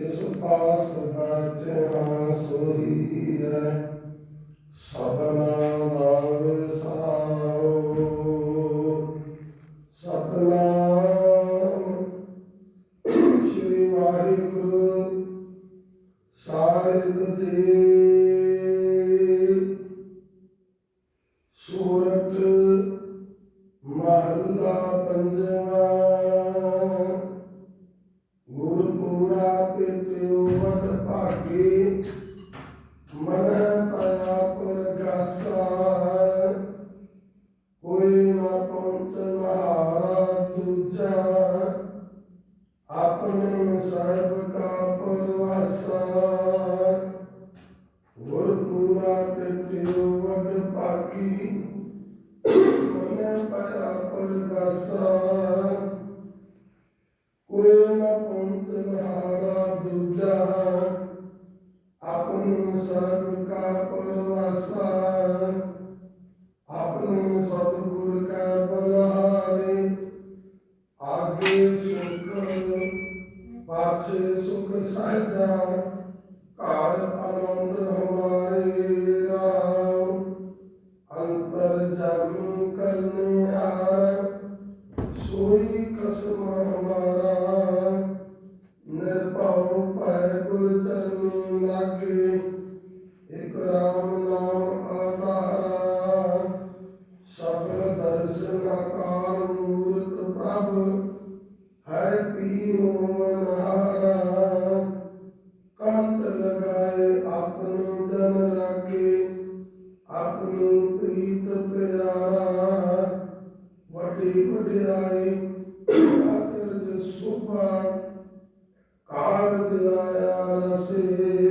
ਜਿਸ ਪਾਸ ਬੈਠਿਆ ਸੋਈ ਹੈ ਸਭਨਾ ਦਾ ਵਿਸਾਓ ਸਤਨਾਮ ਸ਼੍ਰੀ ਵਾਹਿਗੁਰੂ ਸਾਹਿਬ ਜੀ ਸੂਰਤ ਮਹੱਲਾ ਪੰਜਵਾ ਕੋਈ ਨਾ ਪਹੁੰਚਨ ਹਾਰਾ ਦੂਜਾ। ਆਪਣੇ ਸਾਹਿਬ ਕਾ ਪਰਵਾਸਾ। ਗੁਰਪੂਰਾ ਪਿਤਿਓ ਵਡ ਭਾਗੀ ਸੁਖ ਪਾਛੇ ਸੁਖ ਸਹਿਜਾ ਘਰ ਆਨੰਦ ਹਮਾਰੇ ਰਾਮ ਅੰਤਰ ਜਾਮੀ ਕਰਨੇ ਹਾਰ ਸੋਈ ਕਸਮ ਹਮਾਰਾ ਨਿਰਭਉ ਭੈ ਗੁਰ ਚਰਨੀ ਲਾਗੇ ਇਕ ਹੈ ਮਨਹਾਰਾ ਕੰਟ ਲਗਾਏ ਆਪਣੇ ਜਨ ਰਾਖੇ, ਆਪਣੀ ਪ੍ਰੀਤ ਪਿਆਰਾ। ਵੱਡੀ ਵਡਿਆਈ ਅਕਰਜ ਸੁਭਾ, ਕਾਰਜ ਆਇਆ ਰਸੇ।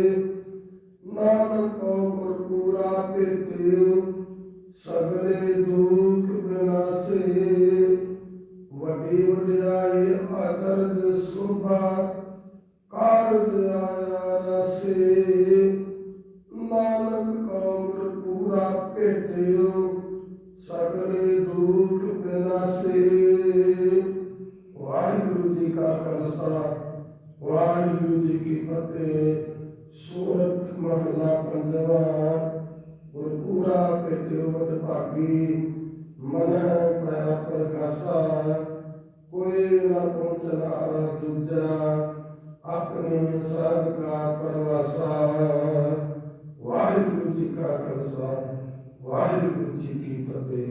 ਵਾਹਿਗੁਰੂ ਜੀ ਕੀ ਫਤਿਹ। ਸੂਰਤ ਮਹਲਾ ਪੰਜਵਾ, ਗੁਰਪੂਰਾ ਭੇਟਿਓ ਵਡ ਭਾਗੀ। ਮਨ ਪਿਆ ਪ੍ਰਕਾਸ਼ਾ, ਕੋਈ ਨਾ ਪਹੁੰਚਨਾਰਾ ਦੂਜਾ। ਆਪਣੇ ਸਭ ਕਾ ਪਰਵਾਸਾ ਵਾਹਿਗੁਰੂ ਜੀ ਕਾ ਖਾਲਸਾ ਵਾਹਿਗੁਰੂ ਜੀ ਕੀ ਫਤਿਹ।